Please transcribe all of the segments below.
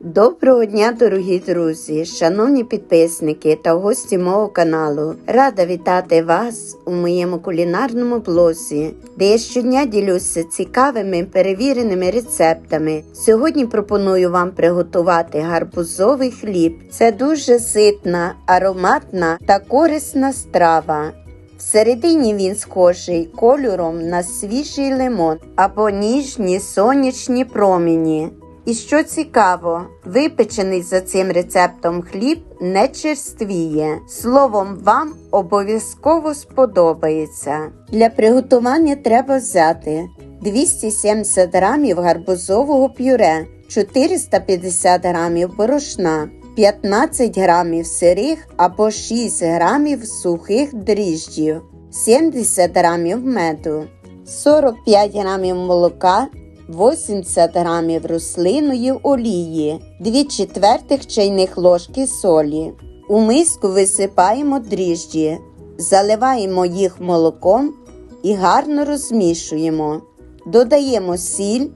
Доброго дня, дорогі друзі, шановні підписники та гості мого каналу. Рада вітати вас у моєму кулінарному блозі, де я щодня ділюся цікавими перевіреними рецептами. Сьогодні пропоную вам приготувати гарбузовий хліб. Це дуже ситна, ароматна та корисна страва. Всередині він схожий кольором на свіжий лимон або ніжні сонячні промені. І що цікаво, випечений за цим рецептом хліб не черствіє. Словом, вам обов'язково сподобається. Для приготування треба взяти 270 грамів гарбузового пюре, 450 грамів борошна, 15 грамів сирих або 6 грамів сухих дріжджів, 70 грамів меду, 45 грамів молока. 80 грамів рослинної олії, 2 четвертих чайних ложки солі. У миску висипаємо дріжджі, заливаємо їх молоком і гарно розмішуємо. Додаємо сіль,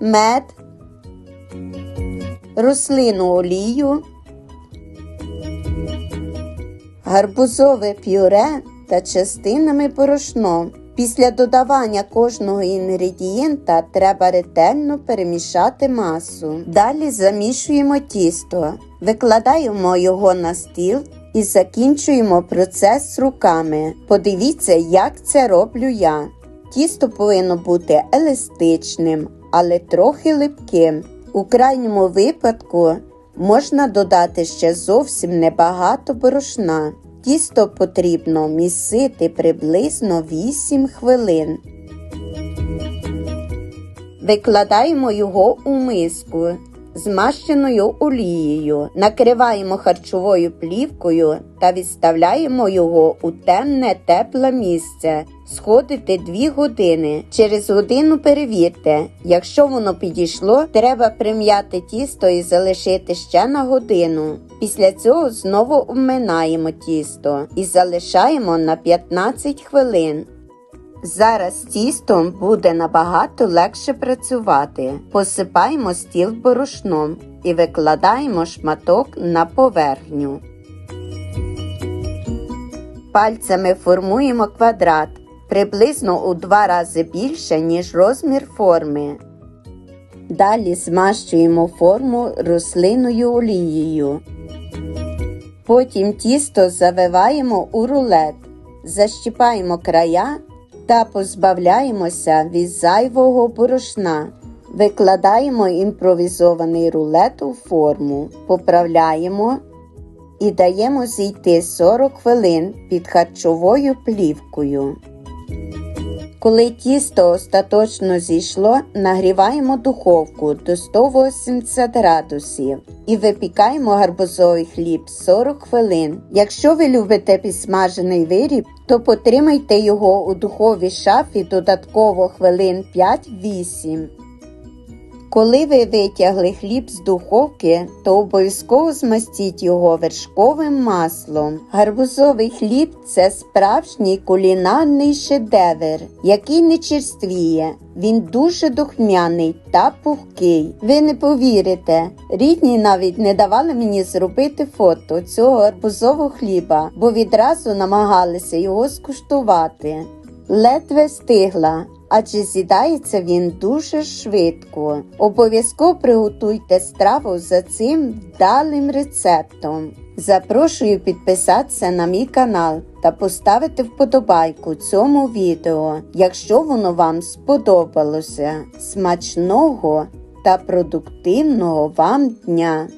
мед, рослинну олію, гарбузове пюре та частинами борошно. Після додавання кожного інгредієнта треба ретельно перемішати масу. Далі замішуємо тісто, викладаємо його на стіл і закінчуємо процес руками. Подивіться, як це роблю я. Тісто повинно бути еластичним, але трохи липким. У крайньому випадку можна додати ще зовсім небагато борошна. Тісто потрібно місити приблизно 8 хвилин. Викладаємо його у миску змащеною олією, накриваємо харчовою плівкою та відставляємо його у темне тепле місце. Сходити 2 години. Через годину перевірте. Якщо воно підійшло, треба прим'яти тісто і залишити ще на годину. Після цього знову обминаємо тісто і залишаємо на 15 хвилин. Зараз з тістом буде набагато легше працювати. Посипаємо стіл борошном і викладаємо шматок на поверхню. Пальцями формуємо квадрат приблизно у два рази більше, ніж розмір форми. Далі змащуємо форму рослинною олією. Потім тісто завиваємо у рулет, защіпаємо края та позбавляємося від зайвого борошна. Викладаємо імпровізований рулет у форму, поправляємо і даємо зійти 40 хвилин під харчовою плівкою. Коли тісто остаточно зійшло, нагріваємо духовку до 180 градусів і випікаємо гарбузовий хліб 40 хвилин. Якщо ви любите підсмажений виріб, то потримайте його у духовій шафі додатково хвилин 5-8. Коли ви витягли хліб з духовки, то обов'язково змастіть його вершковим маслом. Гарбузовий хліб це справжній кулінарний шедевр, який не черствіє. Він дуже духмяний та пухкий. Ви не повірите, рідні навіть не давали мені зробити фото цього гарбузового хліба, бо відразу намагалися його скуштувати. Ледве стигла, адже з'їдається він дуже швидко. Обов'язково приготуйте страву за цим вдалим рецептом. Запрошую підписатися на мій канал та поставити вподобайку цьому відео, якщо воно вам сподобалося. Смачного та продуктивного вам дня!